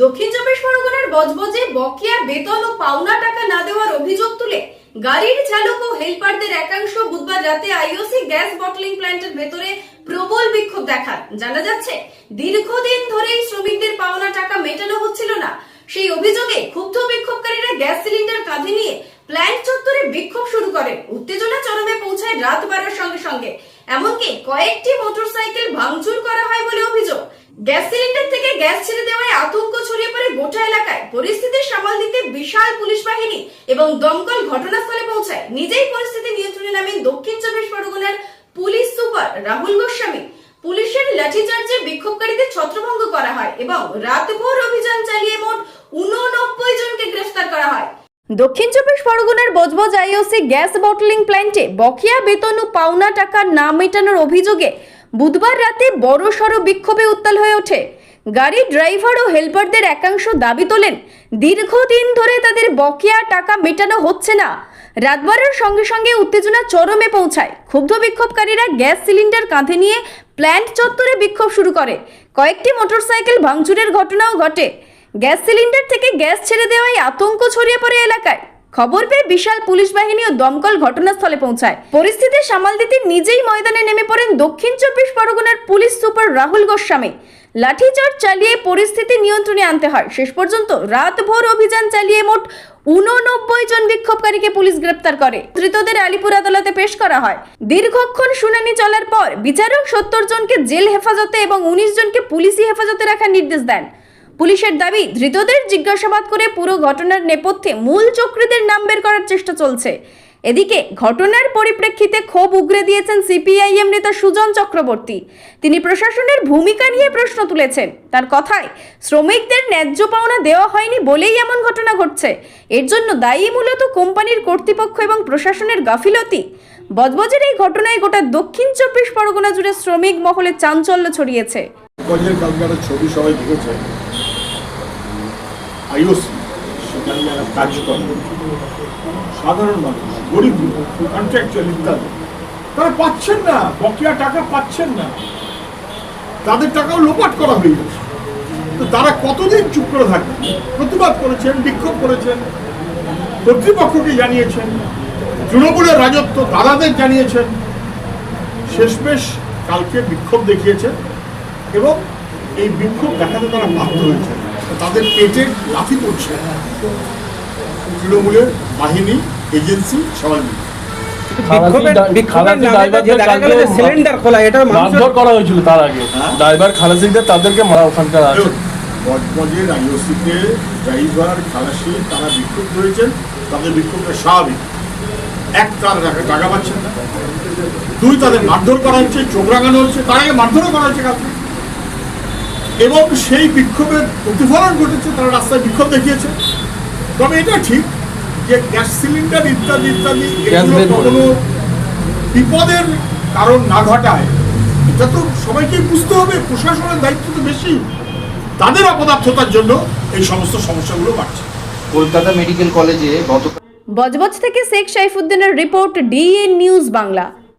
দক্ষিণ চব্বিশ পরগনার বজবজে বকেয়া বেতন ও পাওনা টাকা না দেওয়ার অভিযোগ তুলে গাড়ির চালক ও হেল্পারদের একাংশ বুধবার রাতে আইওসি গ্যাস বটলিং প্ল্যান্টের ভেতরে প্রবল বিক্ষোভ দেখান। জানা যাচ্ছে, দীর্ঘদিন ধরেই শ্রমিকদের পাওনা টাকা মেটানো হচ্ছিল না। সেই অভিযোগে ক্ষুব্ধ বিক্ষোভকারীরা গ্যাস সিলিন্ডার কাঁধে নিয়ে প্ল্যান্ট চত্বরে বিক্ষোভ শুরু করেন। উত্তেজনা চরমে পৌঁছায় রাত বাড়ার সঙ্গে সঙ্গে। এমনকি কয়েকটি মোটরসাইকেল ভাঙচুর করা হয় বলে অভিযোগ। গ্যাস সিলিন্ডার গ্যাস ছেড়ে দেওয়ায় আতঙ্ক ছড়িয়ে পড়ে গোটা এলাকায়। পরিস্থিতি সামাল দিতে বিশাল পুলিশ বাহিনী এবং দমকল ঘটনাস্থলে পৌঁছায়। নিজেই পরিস্থিতি নিয়ন্ত্রণে নামেন দক্ষিণ চব্বিশ পরগনার পুলিশ সুপার রাহুল গোস্বামী। পুলিশের লাঠিচার্জে বিক্ষোভকারীদের ছত্রভঙ্গ করা হয় এবং রাতভর অভিযান চালিয়ে মোট উননব্বই জনকে গ্রেফতার করা হয়। দক্ষিণ চব্বিশ পরগনার বজবজ আইওসি গ্যাস বটলিং প্ল্যান্টে বকেয়া বেতন ও পাওনা টাকা না মেটানোর অভিযোগে বুধবার রাতে বড় সড় বিক্ষোভে উত্তাল হয়ে ওঠে। গাড়ির ড্রাইভার ও হেল্পারদের একাংশ দাবি তোলেন, দীর্ঘদিন ধরে তাদের বকেয়া টাকা মেটানো হচ্ছে না। রাতবারের সঙ্গে সঙ্গে উত্তেজনা চরমে পৌঁছায়। ক্ষুব্ধ বিক্ষোভকারীরা গ্যাস সিলিন্ডার কাঁধে নিয়ে প্ল্যান্ট চত্বরে বিক্ষোভ শুরু করে। কয়েকটি মোটরসাইকেল ভাঙচুরের ঘটনাও ঘটে। গ্যাস সিলিন্ডার থেকে গ্যাস ছেড়ে দেওয়ায় আতঙ্ক ছড়িয়ে পড়ে এলাকায়। খবর পেয়ে বিশাল পুলিশ বাহিনী ও দমকল ঘটনাস্থলে পৌঁছায়। পরিস্থিতি সামাল দিতে নিজেই ময়দানে নেমে পড়েন দক্ষিণ চব্বিশ পরগনার পুলিশ সুপার রাহুল গোস্বামী। লাঠিচার্জ চালিয়ে পরিস্থিতি নিয়ন্ত্রণে আনতে হয়। শেষ পর্যন্ত রাতভর অভিযান চালিয়ে মোট উননব্বই জন বিক্ষোভকারীকে পুলিশ গ্রেপ্তার করে। ধৃতদের আলিপুর আদালতে পেশ করা হয়। দীর্ঘক্ষণ শুনানি চলার পর বিচারক সত্তর জনকে জেল হেফাজতে এবং উনিশ জনকে পুলিশি হেফাজতে রাখার নির্দেশ দেন। পুলিশের দাবি, ধৃতদের জিজ্ঞাসাবাদ করে পুরো ঘটনার নেপথ্যে মূল চক্রীদের নাম বের করার চেষ্টা চলছে। এদিকে ঘটনার পরিপ্রেক্ষিতে ক্ষোভ উগরে দিয়েছেন সিপিআইএম নেতা সুজন চক্রবর্তী। তিনি প্রশাসনের ভূমিকা নিয়ে প্রশ্ন তুলেছেন। তার কথায়, শ্রমিকদের ন্যায্য পাওনা দেওয়া হয়নি বলেই এমন ঘটনা ঘটছে। এর জন্য দায়ী মূলত কোম্পানির কর্তৃপক্ষ এবং প্রশাসনের গাফিলতি। বজবজের এই ঘটনায় গোটা দক্ষিণ চব্বিশ পরগনা জুড়ে শ্রমিক মহলে চাঞ্চল্য ছড়িয়েছে। ছবি সবাই দেখেছে। আইওসি। সেখানে যারা কাজ করে সাধারণ মানুষ, গরিব কন্ট্রাকচুয়াল ইত্যাদি, তারা পাচ্ছেন না, বকেয়া টাকা পাচ্ছেন না। তাদের টাকাও লোপাট করা হয়ে যাচ্ছে তো তারা কতদিন চুপ করে থাকবেন? প্রতিবাদ করেছেন, বিক্ষোভ করেছেন, কর্তৃপক্ষকে জানিয়েছেন, তৃণমূলের রাজত্ব দাদাদের জানিয়েছেন। শেষমেশ কালকে বিক্ষোভ দেখিয়েছেন এবং এই বিক্ষোভ দেখাতে তারা বাধ্য হয়েছে তাদের পেটে লাথি পড়ছে। তৃণমূলের বাহিনী এজেন্সি সবাই মিলে। হ্যাঁ? তাদেরকে মারা ওখানকার আছে। আইওসিতে ড্রাইভার খালাসি তারা বিক্ষুব্ধ হয়েছেন তাদের বিক্ষোভটা স্বাভাবিক। এক তার টাকা- পাচ্ছেন না। দুই তাদের মারধর করা হচ্ছে চোখ রাঙানো হচ্ছে তার আগে মারধরও করা হচ্ছে কাউকে এবং সেই বিক্ষোভের প্রতিফলন ঘটেছে তারা রাস্তায় বিক্ষোভ দেখিয়েছে। তবে এটা ঠিক যে গ্যাস সিলিন্ডার ইত্যাদি ইত্যাদি এগুলো কখনো বিপদের কারণ না ঘটায়। এটা তো সবাইকেই বুঝতে হবে প্রশাসনের দায়িত্ব তো বেশি। তাদের অপদার্থতার জন্য এই সমস্ত সমস্যাগুলো বাড়ছে। কলকাতা মেডিকেল কলেজে গত বজবজ থেকে শেখ সাইফুদ্দিনের রিপোর্ট ডিএন নিউজ বাংলা।